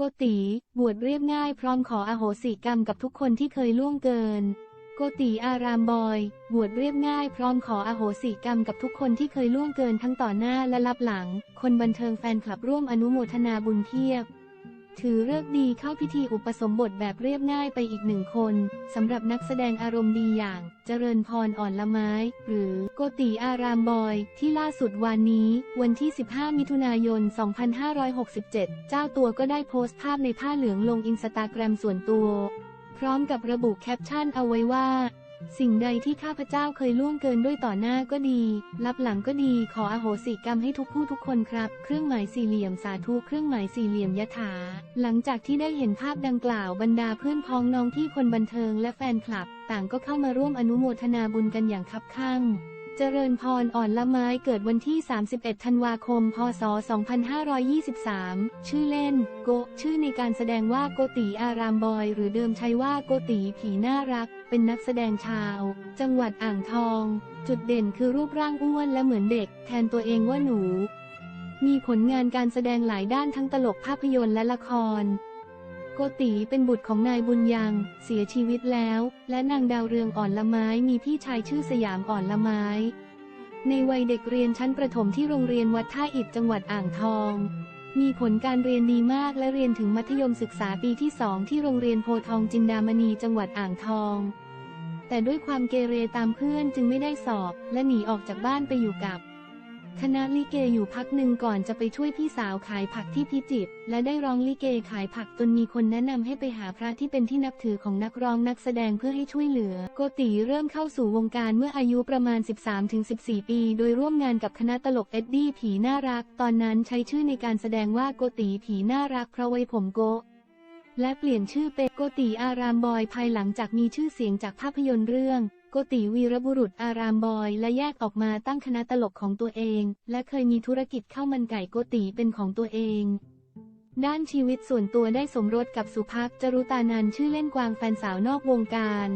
โกติบวชเรียบง่ายพร้อมขออโหสิกรรมกับทุกคนที่เคยล่วงเกิน โกติอารามบอย บวชเรียบง่ายพร้อมขออโหสิกรรมกับทุกคนที่เคยล่วงเกินทั้งต่อหน้าและลับหลัง คนบันเทิงแฟนคลับร่วมอนุโมทนาบุญเทียบ ถือเลิกดีเข้าพิธีอุปสมบทแบบเรียบง่ายไปอีกหนึ่งคนสำหรับนักแสดงอารมณ์ดีอย่าง เจริญพรอ่อนละไม้ หรือโกติอารามบอย ที่ล่าสุดวันนี้ วันที่ 15 มิถุนายน 2567 เจ้าตัวก็ได้โพสต์ภาพในผ้าเหลืองลงอินสตาแกรมส่วนตัว พร้อมกับระบุแคปชั่นเอาไว้ว่า สิ่งใดที่ข้าพเจ้าเคยล่วงเกินด้วยต่อหน้าก็ดี รับหลังก็ดี ขออโหสิกรรมให้ทุกผู้ทุกคนครับ เครื่องหมายสี่เหลี่ยมสาธุ เครื่องหมายสี่เหลี่ยมยถา หลังจากที่ได้เห็นภาพดังกล่าวบรรดาเพื่อนพ้องน้องที่คนบันเทิงและแฟนคลับ ต่างก็เข้ามาร่วมอนุโมทนาบุญกันอย่างคับคั่ง เจริญพรอ่อนละไม้เกิดวันที่ 31 ธันวาคม พศ 2523 ชื่อเล่น โก ชื่อในการแสดงว่าโกติอารามบอย หรือเดิมใช้ว่าโกติผีน่ารัก เป็นนักแสดงชาว จังหวัดอ่างทอง จุดเด่นคือรูปร่างอ้วนและเหมือนเด็ก แทนตัวเองว่าหนู มีผลงานการแสดงหลายด้านทั้งตลกภาพยนตร์และละคร โกติเป็นบุตรของนายบุญยังเสียชีวิตแล้ว และนางดาวเรืองอ่อนละไม้มีพี่ชายชื่อสยามอ่อนละไม้ ในวัยเด็กเรียนชั้นประถมที่โรงเรียนวัดท่าอิฐจังหวัดอ่างทอง มีผลการเรียนดีมากและเรียนถึงมัธยมศึกษาปีที่สองที่โรงเรียนโพทองจินดามณีจังหวัดอ่างทอง แต่ด้วยความเกเรตามเพื่อนจึงไม่ได้สอบ และหนีออกจากบ้านไปอยู่กับ คณะลิเกอยู่พักหนึ่งก่อนจะไปช่วยพี่สาวขายผักที่พิจิตรและได้ร้องลิเกขายผักจนมีคนแนะนำให้ไปหาพระที่เป็นที่นับถือของนักร้องนักแสดงเพื่อให้ช่วยเหลือ โกติเริ่มเข้าสู่วงการเมื่ออายุประมาณ 13-14 ปี โดยร่วมงานกับคณะตลกเอ็ดดี้ผีน่ารัก ตอนนั้นใช้ชื่อในการแสดงว่าโกติผีน่ารักเพราะไว้ผมโกและเปลี่ยนชื่อเป็นโกติอารามบอยภายหลังจากมีชื่อเสียงจากภาพยนตร์เรื่อง โกติวีรบุรุษอารามบอยและแยกออกมาตั้งคณะตลกของตัวเอง และเคยมีธุรกิจข้าวมันไก่โกติเป็นของตัวเอง ด้านชีวิตส่วนตัวได้สมรสกับสุภักจรุตานันชื่อเล่นกวางแฟนสาวนอกวงการ